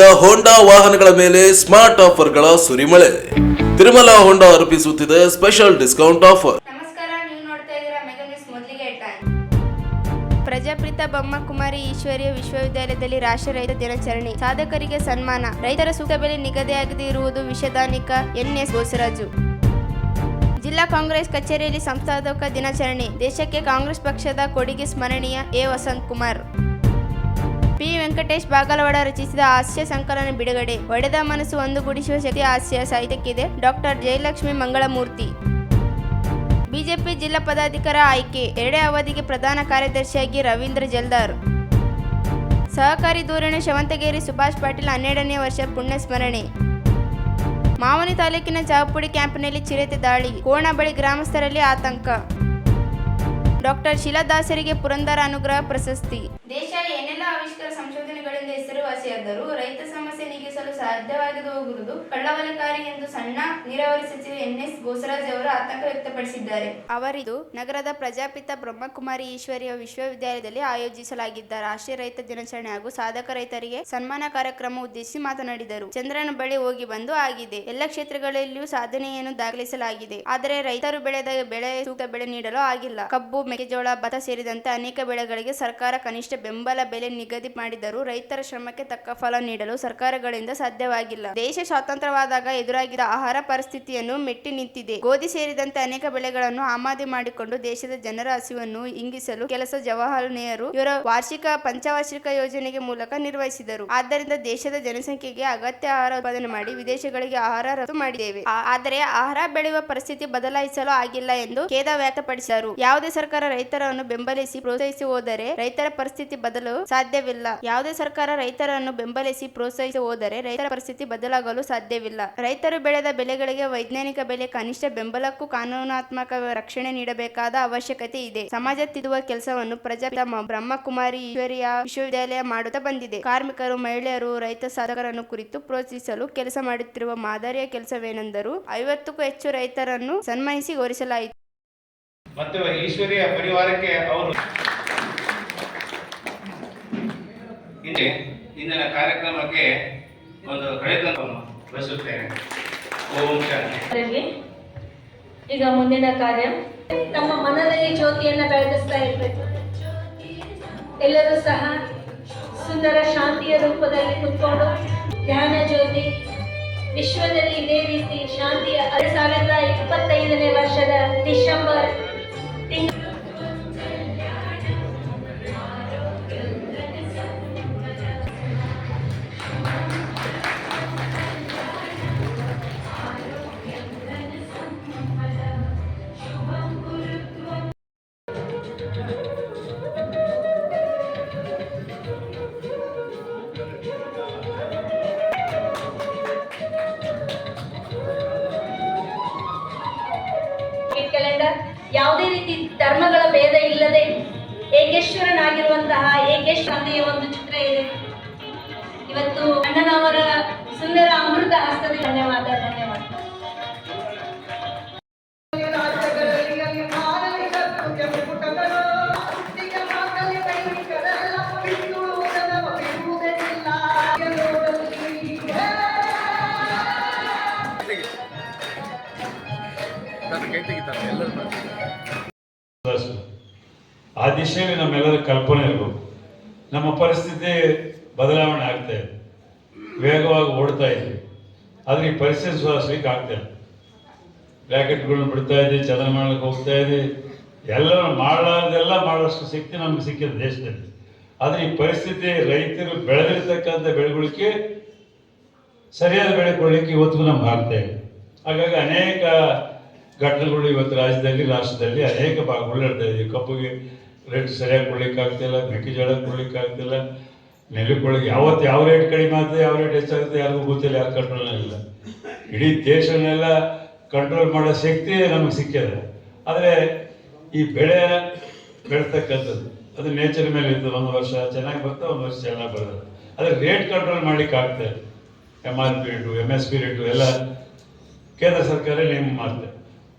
ಈಗ ಹೋಂಡಾ ವಾಹನಗಳ ಮೇಲೆ ಸ್ಮಾರ್ಟ್ ಆಫರ್ಗಳ ಸುರಿಮಳೆ. ತಿರುಮಲ ಹೋಂಡಾ ಅರ್ಪಿಸುತ್ತಿದೆ ಸ್ಪೆಷಲ್ ಡಿಸ್ಕೌಂಟ್ ಆಫರ್ ಪ್ರಜಾಪ್ರಿತ ಪ್ರಜಾಪಿತ ಬ್ರಹ್ಮಕುಮಾರಿ ಈಶ್ವರೀಯ ವಿಶ್ವವಿದ್ಯಾಲಯದಲ್ಲಿ ರಾಷ್ಟ್ರೀಯ ರೈತ ದಿನಾಚರಣೆ. ಸಾಧಕರಿಗೆ ಸನ್ಮಾನ. ರೈತರ ಸೂಕ್ತ ಬೆಲೆ ನಿಗದಿಯಾಗದೇ ಇರುವುದು ವಿಷದಾನಿಕ ಎನ್ಎಸ್ ಬೋಸರಾಜು ಜಿಲ್ಲಾ ಕಾಂಗ್ರೆಸ್ ಕಚೇರಿಯಲ್ಲಿ ಸಂಸ್ಥಾಪಕ ದಿನಾಚರಣೆ. ದೇಶಕ್ಕೆ ಕಾಂಗ್ರೆಸ್ ಪಕ್ಷದ ಕೊಡುಗೆ ಸ್ಮರಣೀಯ ಎ. ವಸಂತ್ ಕುಮಾರ್ ವೆಂಕಟೇಶ್ ಬಾಗಲವಾಡ ರಚಿಸಿದ ಹಾಸ್ಯ ಸಂಕಲನ ಬಿಡುಗಡೆ. ಒಡೆದ ಮನಸ್ಸು ಒಂದುಗೂಡಿಸುವ ಶಕ್ತಿ ಹಾಸ್ಯ ಸಾಹಿತ್ಯಕ್ಕಿದೆ. ಡಾಕ್ಟರ್ ಜಯಲಕ್ಷ್ಮಿ ಮಂಗಳಮೂರ್ತಿ. ಬಿಜೆಪಿ ಜಿಲ್ಲಾ ಪದಾಧಿಕಾರ ಆಯ್ಕೆ. ಎರಡೇ ಅವಧಿಗೆ ಪ್ರಧಾನ ಕಾರ್ಯದರ್ಶಿಯಾಗಿ ರವೀಂದ್ರ ಜಲ್ದಾರ್. ಸಹಕಾರಿ ಧೋರಣೆ ಶವಂತಗೇರಿ ಸುಭಾಷ್ ಪಾಟೀಲ್ ಹನ್ನೆರಡನೇ ವರ್ಷ ಪುಣ್ಯ ಸ್ಮರಣೆ ಮಾವನಿ ತಾಲೂಕಿನ ಚಾವಪುಡಿ ಕ್ಯಾಂಪ್ನಲ್ಲಿ ಚಿರತೆ ದಾಳಿ. ಕೋಣ ಬಳಿ ಗ್ರಾಮಸ್ಥರಲ್ಲಿ ಆತಂಕ. ಡಾಕ್ಟರ್ ಶಿಲಾದಾಸರಿಗೆ ಪುರಂದರ ಅನುಗ್ರಹ ಪ್ರಶಸ್ತಿ. ದೇಶ ಏನೆಲ್ಲ ಆವಿಷ್ಕಾರ ಸಂಶೋಧನೆಗಳಿಂದ ಹೆಸರುವಾಸಿಯಾದರೂ ರೈತ ಸಮಸ್ಯೆ ನೀಗಿಸಲು ಸಾಧ್ಯವಾಗದೆ ಹೋಗುವುದು ಕಳ್ಳವಲಕಾರಿ ಎಂದು ಸಣ್ಣ ನೀರಾವರಿ ಸಚಿವ ಎನ್ಎಸ್ ಗೋಸರಾಜ್ ಅವರು ಆತಂಕ ವ್ಯಕ್ತಪಡಿಸಿದ್ದಾರೆ. ಅವರಿದು ನಗರದ ಪ್ರಜಾಪಿತ ಬ್ರಹ್ಮಕುಮಾರಿ ಈಶ್ವರಿಯ ವಿಶ್ವವಿದ್ಯಾಲಯದಲ್ಲಿ ಆಯೋಜಿಸಲಾಗಿದ್ದ ರಾಷ್ಟ್ರೀಯ ರೈತ ದಿನಾಚರಣೆ ಹಾಗೂ ಸಾಧಕ ರೈತರಿಗೆ ಸನ್ಮಾನ ಕಾರ್ಯಕ್ರಮ ಉದ್ದೇಶಿಸಿ ಮಾತನಾಡಿದರು. ಚಂದ್ರನ ಬಳಿ ಹೋಗಿ ಬಂದು ಆಗಿದೆ. ಎಲ್ಲ ಕ್ಷೇತ್ರಗಳಲ್ಲಿಯೂ ಸಾಧನೆಯನ್ನು ದಾಖಲಿಸಲಾಗಿದೆ. ಆದರೆ ರೈತರು ಬೆಳೆದ ಬೆಳೆ ಸೂಕ್ತ ಬೆಳೆ ನೀಡಲು ಆಗಿಲ್ಲ. ಕಬ್ಬು, ಮೆಕ್ಕೆಜೋಳ, ಭತ್ತ ಸೇರಿದಂತೆ ಅನೇಕ ಬೆಳೆಗಳಿಗೆ ಸರ್ಕಾರ ಕನಿಷ್ಠ ಬೆಂಬಲ ಬೆಲೆ ನಿಗದಿ ಮಾಡಿದರೂ ರೈತರ ಶ್ರಮಕ್ಕೆ ತಕ್ಕ ಫಲ ನೀಡಲು ಸರ್ಕಾರಗಳಿಂದ ಸಾಧ್ಯವಾಗಿಲ್ಲ. ದೇಶ ಸ್ವಾತಂತ್ರ್ಯವಾದಾಗ ಎದುರಾಗಿದ್ದ ಆಹಾರ ಪರಿಸ್ಥಿತಿಯನ್ನು ಮೆಟ್ಟಿ ನಿಂತಿದೆ. ಗೋಧಿ ಸೇರಿದಂತೆ ಅನೇಕ ಬೆಳೆಗಳನ್ನು ಆಮದು ಮಾಡಿಕೊಂಡು ದೇಶದ ಜನರ ಹಸಿವನ್ನು ಇಂಗಿಸಲು ಕೆಲಸ ಜವಾಹರ್ ನೆಹರು ಇವರ ವಾರ್ಷಿಕ ಪಂಚವಾರ್ಷಿಕ ಯೋಜನೆಗೆ ಮೂಲಕ ನಿರ್ವಹಿಸಿದರು. ಆದ್ದರಿಂದ ದೇಶದ ಜನಸಂಖ್ಯೆಗೆ ಅಗತ್ಯ ಆಹಾರ ಉತ್ಪಾದನೆ ಮಾಡಿ ವಿದೇಶಗಳಿಗೆ ಆಹಾರ ರಫ್ತು ಮಾಡಿದ್ದೇವೆ. ಆದರೆ ಆಹಾರ ಬೆಳೆಯುವ ಪರಿಸ್ಥಿತಿ ಬದಲಾಯಿಸಲು ಆಗಿಲ್ಲ ಎಂದು ಖೇದ ವ್ಯಕ್ತಪಡಿಸಿದರು. ಯಾವುದೇ ಸರ್ಕಾರ ರೈತರನ್ನು ಬೆಂಬಲಿಸಿ ಪ್ರೋತ್ಸಾಹಿಸಿ ಹೋದರೆ ರೈತರ ಪರಿಸ್ಥಿತಿ ಬದಲು ಸಾಧ್ಯವಿಲ್ಲ. ಯಾವುದೇ ಸರ್ಕಾರ ರೈತರನ್ನು ಬೆಂಬಲಿಸಿ ಪ್ರೋತ್ಸಾಹಿಸಿ ಹೋದರೆ ರೈತರ ಪರಿಸ್ಥಿತಿ ಬದಲಾಗಲು ಸಾಧ್ಯವಿಲ್ಲ. ರೈತರು ಬೆಳೆದ ಬೆಳೆಗಳಿಗೆ ವೈಜ್ಞಾನಿಕ ಬೆಲೆ, ಕನಿಷ್ಠ ಬೆಂಬಲಕ್ಕೂ ಕಾನೂನಾತ್ಮಕ ರಕ್ಷಣೆ ನೀಡಬೇಕಾದ ಅವಶ್ಯಕತೆ ಇದೆ. ಸಮಾಜ ತಿದ್ದುವ ಕೆಲಸವನ್ನು ಪ್ರಜಾ ಬ್ರಹ್ಮಕುಮಾರಿ ಈಶ್ವರಿಯ ವಿಶ್ವವಿದ್ಯಾಲಯ ಮಾಡುತ್ತಾ ಬಂದಿದೆ. ಕಾರ್ಮಿಕರು, ಮಹಿಳೆಯರು, ರೈತ ಸಾಧಕರನ್ನು ಕುರಿತು ಪ್ರೋತ್ಸಾಹಿಸಲು ಕೆಲಸ ಮಾಡುತ್ತಿರುವ ಮಾದರಿಯ ಕೆಲಸವೇನೆಂದರೂ ಐವತ್ತಕ್ಕೂ ಹೆಚ್ಚು ರೈತರನ್ನು ಸನ್ಮಾನಿಸಿ ಗೌರವಿಸಲಾಯಿತು. ಮತ್ತು ಈಶ್ವರಿಯ ಪರಿವಾರಕ್ಕೆ ಅವರು ಇಂದಿನ ಕಾರ್ಯಕ್ರಮಕ್ಕೆ ಒಂದು ಪ್ರಯತ್ನವನ್ನು ಬಯಸುತ್ತೇನೆ ಓಂ ಶಾಂತಿ. ಈಗ ಮುಂದಿನ ಕಾರ್ಯ ನಮ್ಮ ಮನದಲ್ಲಿ ಜ್ಯೋತಿಯನ್ನ ಬೆಳಗಿಸ್ತಾ ಇರ್ಬೇಕು. ಎಲ್ಲರೂ ಸಹ ಸುಂದರ ಶಾಂತಿಯ ರೂಪದಲ್ಲಿ ಕುತ್ಕೊಂಡು, ಧ್ಯಾನ ಜ್ಯೋತಿ, ವಿಶ್ವದಲ್ಲಿ ಇದೇ ರೀತಿ ಶಾಂತಿಯ ಸಾವಿರದ ಇಪ್ಪತ್ತೈದನೇ ವರ್ಷದ ಡಿಸೆಂಬರ್ ತಿಂಗಳ ಏಕೇಶ್ವರನಾಗಿರುವಂತಹ ಏಕೇಶ್ ತಂದೆಯ ಒಂದು ಚಿತ್ರ ಇದೆ. ಇವತ್ತು ಅಣ್ಣನವರ ಸುಂದರ ಅಮೃತ ಹಸ್ತದ ಧನ್ಯವಾದ ಆ ದಿಶೆಯಲ್ಲಿ ನಮ್ಮೆಲ್ಲರ ಕಲ್ಪನೆ ಇರಬೇಕು ನಮ್ಮ ಪರಿಸ್ಥಿತಿ ಬದಲಾವಣೆ ಆಗ್ತಾ ಇದೆ. ವೇಗವಾಗಿ ಓಡ್ತಾ ಇದ್ವಿ ಆದ್ರೆ ಈ ಪರಿಸ್ಥಿತಿ ಸುಧಾರಿಸ್ಲಿಕ್ಕೆ ಆಗ್ತಾ ಇಲ್ಲ ರ್ಯಾಕೆಟ್ಗಳನ್ನ ಬಿಡ್ತಾ ಇದ್ವಿ ಚಂದ್ರಮಾನಕ್ಕೆ ಹೋಗ್ತಾ ಇದೆ. ಎಲ್ಲ ಮಾಡಲಾರ್ದೆಲ್ಲ ಮಾಡೋಷ್ಟು ಶಕ್ತಿ ನಮ್ಗೆ ಸಿಕ್ಕಿದೆ ದೇಶದಲ್ಲಿ. ಆದ್ರೆ ಈ ಪರಿಸ್ಥಿತಿ ರೈತರು ಬೆಳೆದಿರ್ತಕ್ಕಂಥ ಬೆಳೆಗಳಿಗೆ ಸರಿಯಾದ ಬೆಳೆ ಕೊಡ್ಲಿಕ್ಕೆ ಇವತ್ತಿಗೂ ನಮ್ಗೆ ಆಗ್ತಾ ಇದೆ. ಹಾಗಾಗಿ ಅನೇಕ ಘಟನೆಗಳು ಇವತ್ತು ರಾಜ್ಯದಲ್ಲಿ, ರಾಷ್ಟ್ರದಲ್ಲಿ ಅನೇಕ ಭಾಗಗಳು ನಡೆದಿದೆ ಕಬ್ಬುಗೆ ರೇಟ್ ಸರಿಯಾಗಿ ಕೊಡ್ಲಿಕ್ಕೆ ಆಗ್ತಿಲ್ಲ ಮೆಕ್ಕೆಜೋಳ ಕೊಡ್ಲಿಕ್ಕೆ ಆಗ್ತಿಲ್ಲ ನೆಲಗಳಿಗೆ ಯಾವತ್ತು ಯಾವ ರೇಟ್ ಕಡಿಮೆ ಆಗ್ತದೆ, ಯಾವ ರೇಟ್ ಹೆಚ್ಚಾಗುತ್ತೆ ಯಾರಿಗೂ ಗೊತ್ತಿಲ್ಲ, ಯಾರು ಇಲ್ಲ ಇಡೀ ದೇಶನೆಲ್ಲ ಕಂಟ್ರೋಲ್ ಮಾಡೋ ಶಕ್ತಿ ನಮಗೆ ಸಿಕ್ಕಿದೆ. ಆದರೆ ಈ ಬೆಳೆ ಬೆಳ್ತಕ್ಕಂಥದ್ದು, ಅದು ನೇಚರ್ ಮೇಲೆ ಇರ್ತದೆ. ಒಂದು ವರ್ಷ ಚೆನ್ನಾಗಿ ಬರ್ತದೆ, ಒಂದು ವರ್ಷ ಚೆನ್ನಾಗಿ ಬರ್ತದೆ ಆದರೆ ರೇಟ್ ಕಂಟ್ರೋಲ್ ಮಾಡ್ಲಿಕ್ಕೆ ಆಗ್ತಾ ಇಲ್ಲ. M R P rate M S P rate ಎಲ್ಲ ಕೇಂದ್ರ ಸರ್ಕಾರ ನೇಮ್ ಮಾಡ್ತದೆ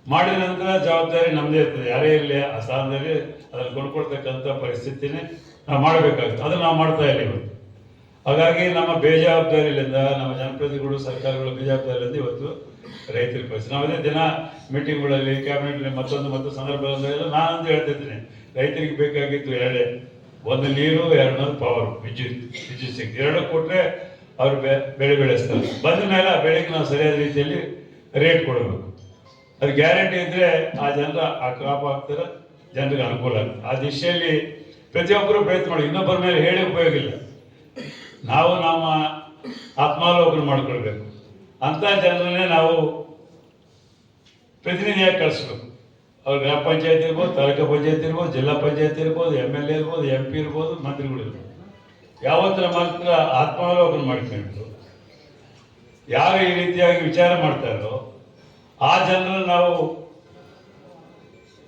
ಮಾಡಿದ ನಂತರ ಜವಾಬ್ದಾರಿ ನಮ್ಮದೇ ಇರ್ತದೆ. ಯಾರೇ ಇರಲಿ, ಆ ಸ್ಥಾನದಲ್ಲಿ ಅದನ್ನು ಕೊಂಡ್ಕೊಳ್ತಕ್ಕಂಥ ಪರಿಸ್ಥಿತಿನೇ ನಾವು ಮಾಡಬೇಕಾಗುತ್ತೆ ಅದನ್ನು ನಾವು ಮಾಡ್ತಾ ಇಲ್ಲ ಇವತ್ತು. ಹಾಗಾಗಿ ನಮ್ಮ ಬೇಜವಾಬ್ದಾರಿಯಿಂದ ನಮ್ಮ ಜನಪ್ರತಿನಿಧಿಗಳು, ಸರ್ಕಾರಗಳು ಬೇಜವಾಬ್ದಾರಿಯಿಂದ ಇವತ್ತು ರೈತರಿಗೆ ಪರಿಸ್ಥಿತಿ. ನಾವು ಅದೇ ದಿನ ಮೀಟಿಂಗ್ಗಳಲ್ಲಿ, ಕ್ಯಾಬಿನೆಟ್ನಲ್ಲಿ ಮತ್ತೊಂದು ಮತ್ತು ಸಂದರ್ಭದಲ್ಲೆಲ್ಲ ನಾನಂತ ಹೇಳ್ತಿದ್ದೀನಿ ರೈತರಿಗೆ ಬೇಕಾಗಿತ್ತು ಎರಡೇ. ಒಂದು ನೀರು ಎರಡನೇದು ಪವರ್ ವಿದ್ಯುತ್ ವಿದ್ಯುತ್ ಶಕ್ತಿ. ಎರಡು ಕೊಟ್ಟರೆ ಅವರು ಬೆಳೆ ಬೆಳೆಸ್ತಾರೆ. ಬಂದ ಮೇಲೆ ಬೆಳೆಗೆ ನಾವು ಸರಿಯಾದ ರೀತಿಯಲ್ಲಿ ರೇಟ್ ಕೊಡಬೇಕು. ಅದು ಗ್ಯಾರಂಟಿ ಇದ್ರೆ ಆ ಜನರ ಆ ಕ್ರಾಪ್ ಹಾಕ್ತಾರೆ ಜನರಿಗೆ ಅನುಕೂಲ ಆಗುತ್ತೆ ಆ ದಿಶೆಯಲ್ಲಿ ಪ್ರತಿಯೊಬ್ಬರು ಪ್ರಯತ್ನ ಮಾಡಿ, ಇನ್ನೊಬ್ಬರ ಮೇಲೆ ಹೇಳಿ ಉಪಯೋಗ ಇಲ್ಲ. ನಾವು ನಮ್ಮ ಆತ್ಮಾವಲೋಕನ ಮಾಡ್ಕೊಳ್ಬೇಕು. ಅಂಥ ಜನರನ್ನೇ ನಾವು ಪ್ರತಿನಿಧಿಯಾಗಿ ಕಳಿಸ್ಬೇಕು. ಅವ್ರು ಗ್ರಾಮ ಪಂಚಾಯತ್ ಇರ್ಬೋದು, ತಾಲೂಕು ಪಂಚಾಯತ್ ಇರ್ಬೋದು, ಜಿಲ್ಲಾ ಪಂಚಾಯತ್ ಇರ್ಬೋದು ಎಂ ಎಲ್ ಎ ಇರ್ಬೋದು ಎಂ ಪಿ ಇರ್ಬೋದು, ಮಂತ್ರಿಗಳು ಇರ್ಬೋದು. ಯಾವತ್ತರ ಮಾತ್ರ ಆತ್ಮಾವಲೋಕನ ಮಾಡ್ಕೊಂಡು, ಯಾರು ಈ ರೀತಿಯಾಗಿ ವಿಚಾರ ಮಾಡ್ತಾರೋ ಆ ಜನರನ್ನು ನಾವು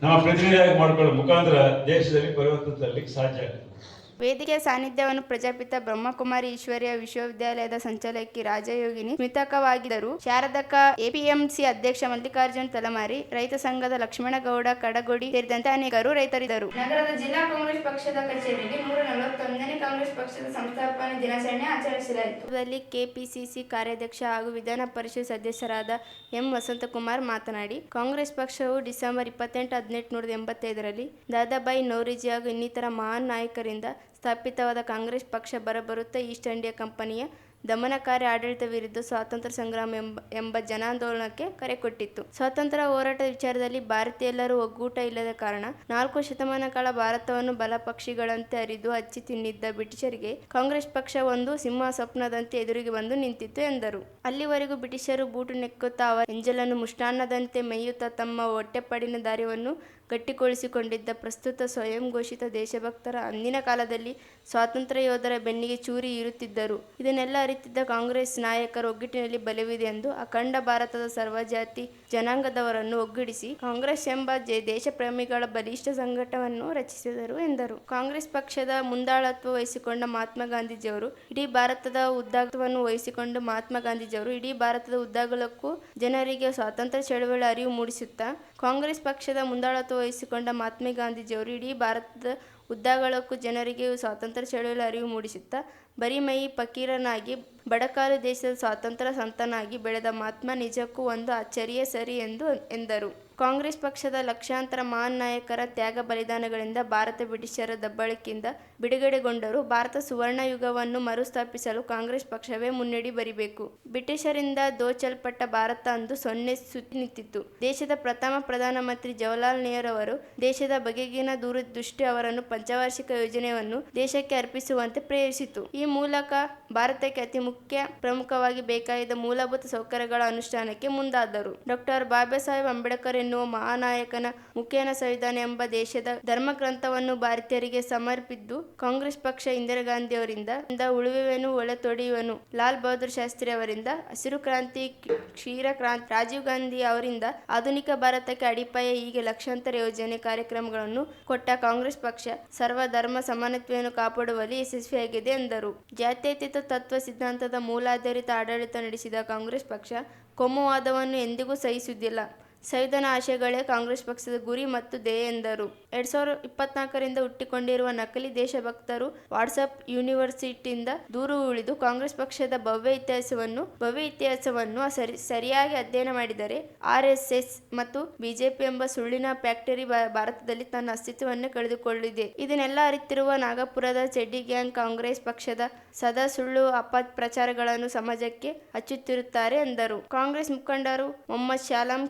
ನಮ್ಮ ಪ್ರತಿನಿಧಿಯಾಗಿ ಮಾಡ್ಕೊಳ್ಳೋ ಮುಖಾಂತರ ದೇಶದಲ್ಲಿ ಪರಿವರ್ತನೆ ತರಲಿಕ್ಕೆ ಸಾಧ್ಯ ಆಗುತ್ತೆ. ವೇದಿಕೆಯ ಸಾನ್ನಿಧ್ಯವನ್ನು ಪ್ರಜಾಪಿತ ಬ್ರಹ್ಮಕುಮಾರಿ ಈಶ್ವರ್ಯ ವಿಶ್ವವಿದ್ಯಾಲಯದ ಸಂಚಾಲಕಿ ರಾಜಯೋಗಿನಿ ಸ್ಮಿತಕವಾಗಿದ್ದರು. ಶಾರದಕ ಎಪಿಎಂಸಿ ಅಧ್ಯಕ್ಷ ಮಲ್ಲಿಕಾರ್ಜುನ್ ತಲಮಾರಿ ರೈತ ಸಂಘದ ಲಕ್ಷ್ಮಣಗೌಡ ಕಡಗೋಡಿ ಸೇರಿದಂತೆ ಅನೇಕರು ರೈತರಿದ್ದರು. ನಗರದ ಜಿಲ್ಲಾ ಕಾಂಗ್ರೆಸ್ ಪಕ್ಷದ ಕಚೇರಿಯಲ್ಲಿ ನೂರ ನಲವತ್ತೊಂದನೇ ಕಾಂಗ್ರೆಸ್ ಪಕ್ಷದ ಸಂಸ್ಥಾಪನೆ ದಿನಾಚರಣೆ ಆಚರಿಸಲಾಯಿತು. ಕೆಪಿಸಿಸಿ ಕಾರ್ಯಾಧ್ಯಕ್ಷ ಹಾಗೂ ವಿಧಾನ ಪರಿಷತ್ ಸದಸ್ಯರಾದ ಎಂ ವಸಂತಕುಮಾರ್ ಮಾತನಾಡಿ ಕಾಂಗ್ರೆಸ್ ಪಕ್ಷವು ಡಿಸೆಂಬರ್ ಇಪ್ಪತ್ತೆಂಟು ಹದಿನೆಂಟುನೂರ ಎಂಬತ್ತೈದರಲ್ಲಿ ದಾದಾಬಾಯಿ ನೌರಿಜಿ ಹಾಗೂ ಇನ್ನಿತರ ಮಹಾನ್ ನಾಯಕರಿಂದ ಸ್ಥಾಪಿತವಾದ ಕಾಂಗ್ರೆಸ್ ಪಕ್ಷ ಬರಬರುತ್ತಾ ಈಸ್ಟ್ ಇಂಡಿಯಾ ಕಂಪನಿಯ ದಮನಕಾರಿ ಆಡಳಿತ ವಿರುದ್ಧ ಸ್ವಾತಂತ್ರ್ಯ ಸಂಗ್ರಾಮ ಎಂಬ ಎಂಬ ಜನಾಂದೋಲನಕ್ಕೆ ಕರೆ ಕೊಟ್ಟಿತ್ತು. ಸ್ವಾತಂತ್ರ್ಯ ಹೋರಾಟದ ವಿಚಾರದಲ್ಲಿ ಭಾರತೀಯರೆಲ್ಲರೂ ಒಗ್ಗೂಟ ಇಲ್ಲದ ಕಾರಣ ನಾಲ್ಕು ಶತಮಾನ ಕಾಲ ಭಾರತವನ್ನು ಬಲಪಕ್ಷಿಗಳಂತೆ ಅರಿದು ಹಚ್ಚಿ ತಿನ್ನಿದ್ದ ಬ್ರಿಟಿಷರಿಗೆ ಕಾಂಗ್ರೆಸ್ ಪಕ್ಷ ಒಂದು ಸಿಂಹ ಸ್ವಪ್ನದಂತೆ ಎದುರಿಗೆ ಬಂದು ನಿಂತಿತ್ತು ಎಂದರು. ಅಲ್ಲಿವರೆಗೂ ಬ್ರಿಟಿಷರು ಬೂಟು ನೆಕ್ಕುತ್ತಾ ಅವರ ಎಂಜಲನ್ನು ಮುಷ್ಟಾನ್ನದಂತೆ ಮೇಯುತ್ತಾ ತಮ್ಮ ಹೊಟ್ಟೆಪಾಡಿನ ದಾರಿಯನ್ನು ಗಟ್ಟಿಗೊಳಿಸಿಕೊಂಡಿದ್ದ ಪ್ರಸ್ತುತ ಸ್ವಯಂ ಘೋಷಿತ ದೇಶಭಕ್ತರ ಅಂದಿನ ಕಾಲದಲ್ಲಿ ಸ್ವಾತಂತ್ರ್ಯ ಯೋಧರ ಬೆನ್ನಿಗೆ ಚೂರಿ ಇರುತ್ತಿದ್ದರು. ಇದನ್ನೆಲ್ಲ ಅರಿತಿದ್ದ ಕಾಂಗ್ರೆಸ್ ನಾಯಕರ ಒಗ್ಗಟ್ಟಿನಲ್ಲಿ ಬಲವಿದೆ ಎಂದು ಅಖಂಡ ಭಾರತದ ಸರ್ವಜಾತಿ ಜನಾಂಗದವರನ್ನು ಒಗ್ಗೂಡಿಸಿ ಕಾಂಗ್ರೆಸ್ ಎಂಬ ದೇಶಪ್ರೇಮಿಗಳ ಬಲಿಷ್ಠ ಸಂಘಟವನ್ನು ರಚಿಸಿದರು ಎಂದರು. ಕಾಂಗ್ರೆಸ್ ಪಕ್ಷದ ಮುಂದಾಳತ್ವ ವಹಿಸಿಕೊಂಡ ಮಹಾತ್ಮ ಗಾಂಧೀಜಿಯವರು ಇಡೀ ಭಾರತದ ಉದ್ದಾಗವನ್ನು ವಹಿಸಿಕೊಂಡು ಮಹಾತ್ಮ ಗಾಂಧೀಜಿಯವರು ಇಡೀ ಭಾರತದ ಉದ್ದಾಗಲಕ್ಕೂ ಜನರಿಗೆ ಸ್ವಾತಂತ್ರ್ಯ ಚಳವಳಿ ಅರಿವು ಮೂಡಿಸುತ್ತಾ ಕಾಂಗ್ರೆಸ್ ಪಕ್ಷದ ಮುಂದಾಳತ್ವ ವಹಿಸಿಕೊಂಡ ಮಹಾತ್ಮ ಗಾಂಧೀಜಿಯವರು ಇಡೀ ಭಾರತದ ಉದ್ದಾಗಳಕ್ಕೂ ಜನರಿಗೆ ಸ್ವಾತಂತ್ರ್ಯ ಚಳುವಳಿ ಅರಿವು ಮೂಡಿಸುತ್ತಾ ಬರಿಮೈ ಫಕೀರನಾಗಿ, ಬಡಕಾಲು ದೇಶದ ಸ್ವಾತಂತ್ರ್ಯ ಸಂತನಾಗಿ ಬೆಳೆದ ಮಹಾತ್ಮ ನಿಜಕ್ಕೂ ಒಂದು ಅಚ್ಚರಿಯ ಸರಿ ಎಂದು ಎಂದರು. ಕಾಂಗ್ರೆಸ್ ಪಕ್ಷದ ಲಕ್ಷಾಂತರ ಮಹಾನ್ ನಾಯಕರ ತ್ಯಾಗ ಬಲಿದಾನಗಳಿಂದ ಭಾರತ ಬ್ರಿಟಿಷರ ದಬ್ಬಾಳಿಕೆಯಿಂದ ಬಿಡುಗಡೆಗೊಂಡರು ಭಾರತ ಸುವರ್ಣ ಯುಗವನ್ನು ಮರುಸ್ಥಾಪಿಸಲು ಕಾಂಗ್ರೆಸ್ ಪಕ್ಷವೇ ಮುನ್ನಡಿ ಬರಿಬೇಕು. ಬ್ರಿಟಿಷರಿಂದ ದೋಚಲ್ಪಟ್ಟ ಭಾರತ ಅಂದು ಸೊನ್ನೆ ಸುತ್ತಿ ನಿಂತಿತ್ತು ದೇಶದ ಪ್ರಥಮ ಪ್ರಧಾನಮಂತ್ರಿ ಜವಾಹರ್ಲಾಲ್ ನೆಹರು ಅವರು ದೇಶದ ಬಗೆಗಿನ ದೂರದೃಷ್ಟಿ ಅವರನ್ನು ಪಂಚವಾರ್ಷಿಕ ಯೋಜನೆಯನ್ನು ದೇಶಕ್ಕೆ ಅರ್ಪಿಸುವಂತೆ ಪ್ರೇರಿಸಿತು ಈ ಮೂಲಕ ಭಾರತಕ್ಕೆ ಅತಿ ಮುಖ್ಯ ಪ್ರಮುಖವಾಗಿ ಬೇಕಾಗಿದ್ದ ಮೂಲಭೂತ ಸೌಕರ್ಯಗಳ ಅನುಷ್ಠಾನಕ್ಕೆ ಮುಂದಾದರು. ಡಾಕ್ಟರ್ ಬಾಬಾ ಸಾಹೇಬ್ ಅಂಬೇಡ್ಕರ್ ಎನ್ನುವ ಮಹಾನಾಯಕನ ಮುಖೇನ ಸಂವಿಧಾನ ಎಂಬ ದೇಶದ ಧರ್ಮಗ್ರಂಥವನ್ನು ಭಾರತೀಯರಿಗೆ ಸಮರ್ಪಿದ್ದು ಕಾಂಗ್ರೆಸ್ ಪಕ್ಷ ಇಂದಿರಾ ಗಾಂಧಿ ಅವರಿಂದ ಉಳುವೆನು ಒಳೆ ತೊಡೆಯುವನು. ಲಾಲ್ ಬಹದ್ದೂರ್ ಶಾಸ್ತ್ರಿ ಅವರಿಂದ, ಹಸಿರು ಕ್ರಾಂತಿ, ಕ್ಷೀರ ಕ್ರಾಂತಿ, ರಾಜೀವ್ ಗಾಂಧಿ ಅವರಿಂದ ಆಧುನಿಕ ಭಾರತಕ್ಕೆ ಅಡಿಪಾಯ ಹೀಗೆ ಲಕ್ಷಾಂತರ ಯೋಜನೆ ಕಾರ್ಯಕ್ರಮಗಳನ್ನು ಕೊಟ್ಟ ಕಾಂಗ್ರೆಸ್ ಪಕ್ಷ ಸರ್ವ ಧರ್ಮ ಸಮಾನತ್ವವನ್ನು ಕಾಪಾಡುವಲ್ಲಿ ಯಶಸ್ವಿಯಾಗಿದೆ ಎಂದರು. ಜಾತ್ಯತೀತ ತತ್ವ ಸಿದ್ಧಾಂತದ ಮೂಲಾಧಾರಿತ ಆಡಳಿತ ನಡೆಸಿದ ಕಾಂಗ್ರೆಸ್ ಪಕ್ಷ ಕೋಮುವಾದವನ್ನು ಎಂದಿಗೂ ಸಹಿಸುವುದಿಲ್ಲ. ಸಂವಿಧಾನ ಆಶಯಗಳೇ ಕಾಂಗ್ರೆಸ್ ಪಕ್ಷದ ಗುರಿ ಮತ್ತು ಧ್ಯೇಯ ಎಂದರು. ಎರಡ್ ಸಾವಿರದ ಇಪ್ಪತ್ನಾಲ್ಕರಿಂದ ಹುಟ್ಟಿಕೊಂಡಿರುವ ನಕಲಿ ದೇಶಭಕ್ತರು ವಾಟ್ಸಪ್ ಯೂನಿವರ್ಸಿಟಿಯಿಂದ ದೂರ ಉಳಿದು ಕಾಂಗ್ರೆಸ್ ಪಕ್ಷದ ಭವ್ಯ ಇತಿಹಾಸವನ್ನು ಭವ್ಯ ಇತಿಹಾಸವನ್ನು ಸರಿ, ಸರಿಯಾಗಿ ಅಧ್ಯಯನ ಮಾಡಿದರೆ ಆರ್ ಎಸ್ ಎಸ್ ಮತ್ತು ಬಿಜೆಪಿ ಎಂಬ ಸುಳ್ಳಿನ ಫ್ಯಾಕ್ಟರಿ ಭಾರತದಲ್ಲಿ ತನ್ನ ಅಸ್ತಿತ್ವವನ್ನು ಕಳೆದುಕೊಳ್ಳಿದೆ ಇದನ್ನೆಲ್ಲ ಅರಿತಿರುವ ನಾಗಪುರದ ಚೆಡ್ಡಿ ಗ್ಯಾಂಗ್ ಕಾಂಗ್ರೆಸ್ ಪಕ್ಷದ ಸದಾ ಸುಳ್ಳು ಅಪಪ್ರಚಾರಗಳನ್ನು ಸಮಾಜಕ್ಕೆ ಹಚ್ಚುತ್ತಿರುತ್ತಾರೆ ಎಂದರು. ಕಾಂಗ್ರೆಸ್ ಮುಖಂಡರು ಮೊಹಮ್ಮದ್ ಶಾಲಂ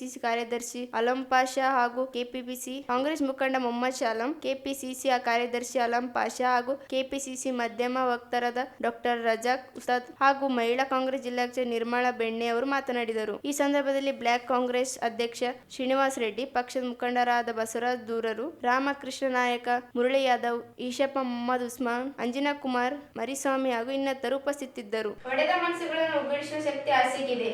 ಕೆಪಿಸಿಸಿ ಕಾರ್ಯದರ್ಶಿ ಅಲಂ ಪಾಷಾ ಹಾಗೂ ಕೆಪಿಪಿಸಿ ಕಾಂಗ್ರೆಸ್ ಮುಖಂಡ ಮೊಹಮ್ಮದ್ ಶಾಲಂ, ಕೆಪಿಸಿಸಿ ಕಾರ್ಯದರ್ಶಿ ಅಲಂ ಪಾಷಾ ಹಾಗೂ ಕೆಪಿಸಿಸಿ ಮಧ್ಯಮ ವಕ್ತಾರದ ಡಾಕ್ಟರ್ ರಜಾಕ್ ಉಸ್ತಾದ್ ಹಾಗೂ ಮಹಿಳಾ ಕಾಂಗ್ರೆಸ್ ಜಿಲ್ಲಾಧ್ಯಕ್ಷ ನಿರ್ಮಲಾ ಬೆಣ್ಣೆ ಅವರು ಮಾತನಾಡಿದರು. ಈ ಸಂದರ್ಭದಲ್ಲಿ ಬ್ಲಾಕ್ ಕಾಂಗ್ರೆಸ್ ಅಧ್ಯಕ್ಷ ಶ್ರೀನಿವಾಸ್ ರೆಡ್ಡಿ, ಪಕ್ಷದ ಮುಖಂಡರಾದ ಬಸವರಾಜ್ ದೂರರು, ರಾಮಕೃಷ್ಣ ನಾಯಕ, ಮುರಳಿ ಯಾದವ್, ಈಶಪ್ಪ ಮೊಹಮ್ಮದ್ ಉಸ್ಮಾನ್, ಅಂಜನಾ ಕುಮಾರ್, ಮರಿಸ್ವಾಮಿ ಹಾಗೂ ಇನ್ನಿತರು ಉಪಸ್ಥಿತಿದ್ದರು. ಒಡೆದ ಮನಸ್ಸುಗಳನ್ನು ಒಗ್ಗೂಡಿಸುವ ಶಕ್ತಿ ಹಾಸ್ಯಕ್ಕಿದೆ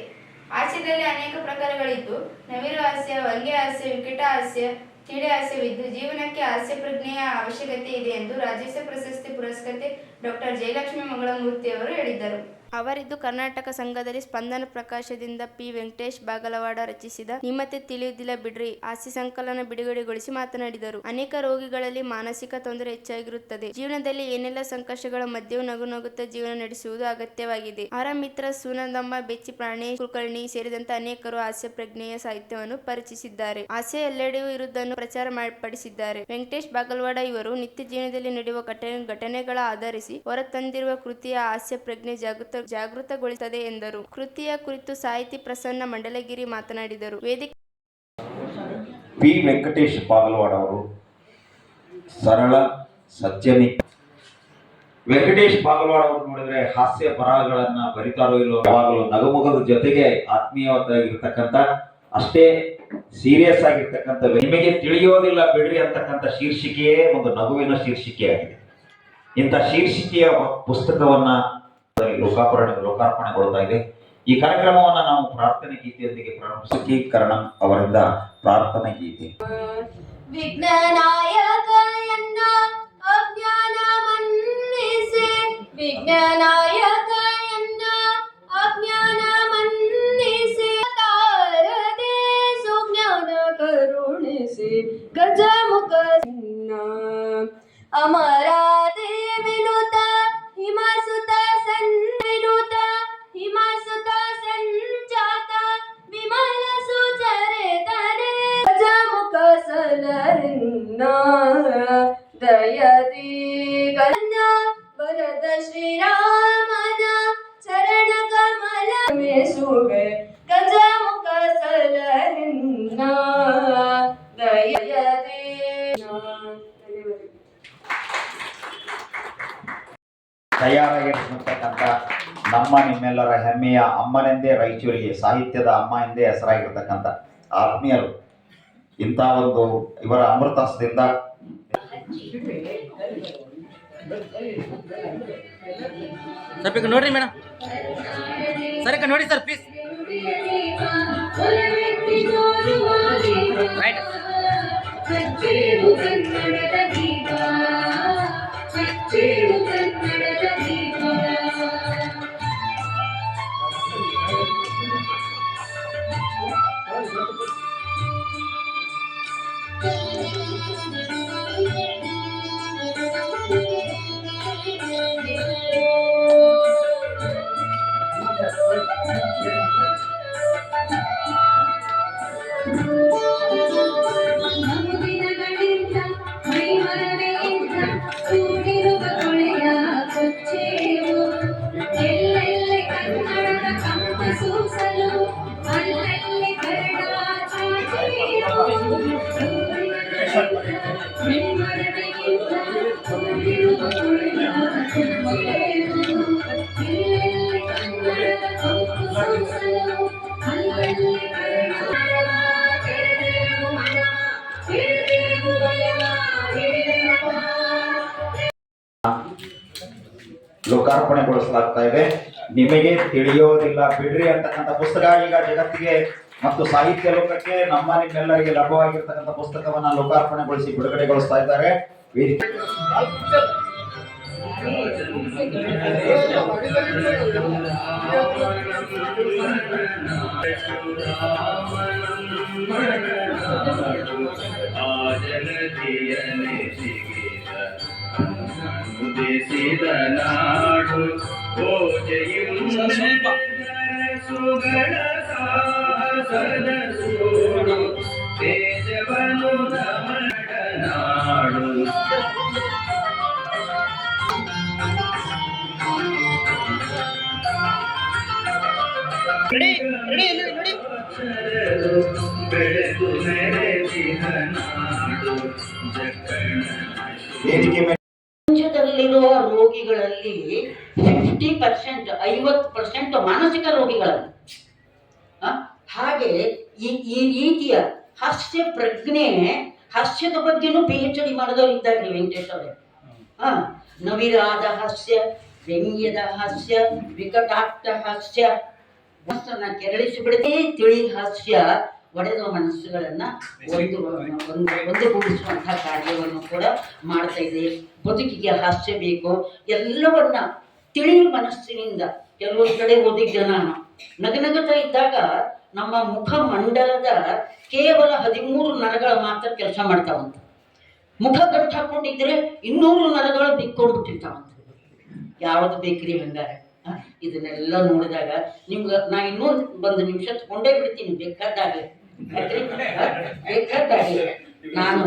ಹಾಸ್ಯದಲ್ಲಿ ಅನೇಕ ಪ್ರಕಾರಗಳಿದ್ದು, ನವಿಲು ಹಾಸ್ಯ, ವಲ್ಯ ಹಾಸ್ಯ, ವಿಕಟ ಹಾಸ್ಯ ತಿಳಿ ಹಾಸ್ಯವಿದ್ದು ಜೀವನಕ್ಕೆ ಹಾಸ್ಯ ಪ್ರಜ್ಞೆಯ ಅವಶ್ಯಕತೆ ಇದೆ ಎಂದು ರಾಜ್ಯೋತ್ಸವ ಪ್ರಶಸ್ತಿ ಪುರಸ್ಕೃತೆ ಡಾಕ್ಟರ್ ಜಯಲಕ್ಷ್ಮಿ ಮಂಗಳಮೂರ್ತಿ ಅವರು ಹೇಳಿದ್ದರು. ಅವರಿದ್ದು ಕರ್ನಾಟಕ ಸಂಘದಲ್ಲಿ ಸ್ಪಂದನ ಪ್ರಕಾಶದಿಂದ ಪಿ. ವೆಂಕಟೇಶ್ ಬಾಗಲವಾಡ ರಚಿಸಿದ ನಿಮ್ಮತೆ ತಿಳಿಯುವುದಿಲ್ಲ ಬಿಡ್ರಿ, ಆಸ್ತಿ ಸಂಕಲನ ಬಿಡುಗಡೆಗೊಳಿಸಿ ಮಾತನಾಡಿದರು. ಅನೇಕ ರೋಗಿಗಳಲ್ಲಿ ಮಾನಸಿಕ ತೊಂದರೆ ಹೆಚ್ಚಾಗಿರುತ್ತದೆ. ಜೀವನದಲ್ಲಿ ಏನೆಲ್ಲ ಸಂಕಷ್ಟಗಳ ಮಧ್ಯೆಯೂ ನಗು ನಗುತ್ತಾ ಜೀವನ ನಡೆಸುವುದು ಅಗತ್ಯವಾಗಿದೆ. ಅವರ ಮಿತ್ರ ಸುನಂದಮ್ಮ, ಬೆಚ್ಚಿ ಪ್ರಾಣಿ ಕುಲಕರ್ಣಿ ಸೇರಿದಂತೆ ಅನೇಕರು ಹಾಸ್ಯ ಪ್ರಜ್ಞೆಯ ಸಾಹಿತ್ಯವನ್ನು ಪರಿಚಯಿಸಿದ್ದಾರೆ ಹಾಸ್ಯ ಎಲ್ಲೆಡೆಯೂ ಇರುವುದನ್ನು ಪ್ರಚಾರ ಪಡಿಸಿದ್ದಾರೆ ವೆಂಕಟೇಶ್ ಬಾಗಲವಾಡ ಇವರು ನಿತ್ಯ ಜೀವನದಲ್ಲಿ ನಡೆಯುವ ಘಟನೆ ಘಟನೆಗಳ ಆಧರಿಸಿ ಹೊರತಂದಿರುವ ಕೃತಿಯ ಹಾಸ್ಯ ಪ್ರಜ್ಞೆ ಜಾಗೃತ ಜಾಗೃತಗೊಳಿಸುತ್ತದೆ ಎಂದರು. ಕೃತಿಯ ಕುರಿತು ಸಾಹಿತಿ ಪ್ರಸನ್ನ ಮಂಡಲಗಿರಿ ಮಾತನಾಡಿದರು. ವೇದಿಕೆ ಪಿ. ವೆಂಕಟೇಶ್ ಬಾಗಲವಾಡ ಅವರು ಸರಳ ಸಜ್ಜನಿ ವೆಂಕಟೇಶ್ ಬಾಗಲವಾಡ ಅವರು ನೋಡಿದ್ರೆ ಹಾಸ್ಯ ಬರಹಗಳನ್ನ ಬರಿತಾರೋ ಇಲ್ಲೋ ಯಾವಾಗಲೂ ನಗುಮುಗದ ಜೊತೆಗೆ ಆತ್ಮೀಯವಾಗಿರ್ತಕ್ಕಂಥ, ಅಷ್ಟೇ ಸೀರಿಯಸ್ ಆಗಿರ್ತಕ್ಕಂಥ ನಿಮಗೆ ತಿಳಿಯೋದಿಲ್ಲ ಬಿಡ್ರಿ ಅಂತಕ್ಕಂಥ ಶೀರ್ಷಿಕೆಯೇ ಒಂದು ನಗುವಿನ ಶೀರ್ಷಿಕೆ ಆಗಿದೆ ಇಂಥ ಶೀರ್ಷಿಕೆಯ ಪುಸ್ತಕವನ್ನ ಲೋಕಾರ್ಪಣೆ ಲೋಕಾರ್ಪಣೆಗೊಳ್ತಾ ಇದೆ. ಈ ಕಾರ್ಯಕ್ರಮವನ್ನು ನಾವು ಪ್ರಾರ್ಥನೆ ಗೀತೆಯೊಂದಿಗೆ ಪ್ರಾರಂಭಿಸೀಕರಣ ಅವರಿಂದ ಪ್ರಾರ್ಥನೆ ಗೀತೆ. ವಿಘ್ನನಾಯಕಯನ್ನ ಅಜ್ಞಾನ ವಿಘ್ನನಾಯಕಯನ್ನ ಅಮ್ಮನೆಂದೇ ರಾಯಚೂರಿಗೆ ಸಾಹಿತ್ಯದ ಅಮ್ಮ ಎಂದೇ ಹೆಸರಾಗಿರ್ತಕ್ಕಂಥ ಆತ್ಮೀಯರು ಇಂಥ ಒಂದು ಇವರ ಅಮೃತಾಸದಿಂದ ಸ್ವಲ್ಪ ಈಗ ನೋಡ್ರಿ ಮೇಡಮ್ ಸರ್ ಈಗ ನೋಡಿ sir please right Thank you. ನಿಮಗೆ ತಿಳಿಯೋದಿಲ್ಲ, ಬಿಡ್ರಿ ಅಂತಕ್ಕಂಥ ಪುಸ್ತಕ ಈಗ ಜಗತ್ತಿಗೆ ಮತ್ತು ಸಾಹಿತ್ಯ ಲೋಕಕ್ಕೆ ನಮ್ಮ ನಿಮ್ಮೆಲ್ಲರಿಗೆ ಲಭ್ಯವಾಗಿರ್ತಕ್ಕಂಥ ಪುಸ್ತಕವನ್ನ ಲೋಕಾರ್ಪಣೆಗೊಳಿಸಿ ಬಿಡುಗಡೆಗೊಳಿಸ್ತಾ ಇದ್ದಾರೆ. ನಾಡು ಸುಗಳ ಸಾಹಸದ ಸೂಡು ದೇಶವನು ನಮಡ ನಾಡು ಬೆಳೆದು ಮೆರೆದಿದ ನಾಡು ಜಕ್ಕಣ ವೇದಿಕೆ ಮೇಲೆ ಪ್ರಪಂಚದಲ್ಲಿರುವ ರೋಗಿಗಳಲ್ಲಿ ಫಿಫ್ಟಿ ಪರ್ಸೆಂಟ್ ಐವತ್ತು ಪರ್ಸೆಂಟ್ ಮಾನಸಿಕ ರೋಗಿಗಳನ್ನು ಹಾಗೆ ಈ ಈ ರೀತಿಯ ಹಾಸ್ಯ ಪ್ರಜ್ಞೆ ಹಾಸ್ಯದ ಬಗ್ಗೆನೂ ಪಿ ಎಚ್ ಡಿ ಮಾಡಿದವರು ಇದ್ದಾರೆ ವೆಂಕಟೇಶ್ ಅವರೇ. ಆ, ನವಿರಾದ ಹಾಸ್ಯ ವ್ಯಂಗ್ಯದ ಹಾಸ್ಯ ವಿಕಟಾಕ್ತ ಹಾಸ್ಯ ಮನಸ್ಸನ್ನ ಕೆರಳಿಸಿ ಬಿಡದೆ ತಿಳಿ ಹಾಸ್ಯ ಒಡೆದ ಮನಸ್ಸುಗಳನ್ನ ಒಂದು ಒಂದು ಒಂದುಗೂಡಿಸುವಂತಹ ಕಾರ್ಯವನ್ನು ಕೂಡ ಮಾಡ್ತಾ ಇದೆ. ಬದುಕಿಗೆ ಹಾಸ್ಯ ಬೇಕು. ಎಲ್ಲವನ್ನ ತಿಳಿ ಮನಸ್ಸಿನಿಂದ ಕೆಲವೊಂದು ಕಡೆ ಓದಿದ್ದೆ ನಾನು. ನಗನಗತ ಇದ್ದಾಗ ನಮ್ಮ ಮುಖ ಮಂಡಲದ ಕೇವಲ ಹದಿಮೂರು ನರಗಳ ಮಾತ್ರ ಕೆಲಸ ಮಾಡ್ತಾವಂತ ಮುಖ ಗಂಟು ಹಾಕೊಂಡಿದ್ರೆ ಇನ್ನೂರು ನರಗಳು ಬಿಕ್ಕೊಂಡ್ಬಿಟ್ಟಿರ್ತಾವಂತ. ಯಾವ್ದು ಬೇಕ್ರಿ ಹಂಗಾರೆ? ಇದನ್ನೆಲ್ಲ ನೋಡಿದಾಗ ನಿಮ್ಗೆ ನಾ ಇನ್ನೊಂದು ಒಂದು ನಿಮಿಷ ತಗೊಂಡೇ ಬಿಡ್ತೀನಿ ಬೇಕಾದಾಗೆ? ಬೇಕಾದಾಗೆ ನಾನು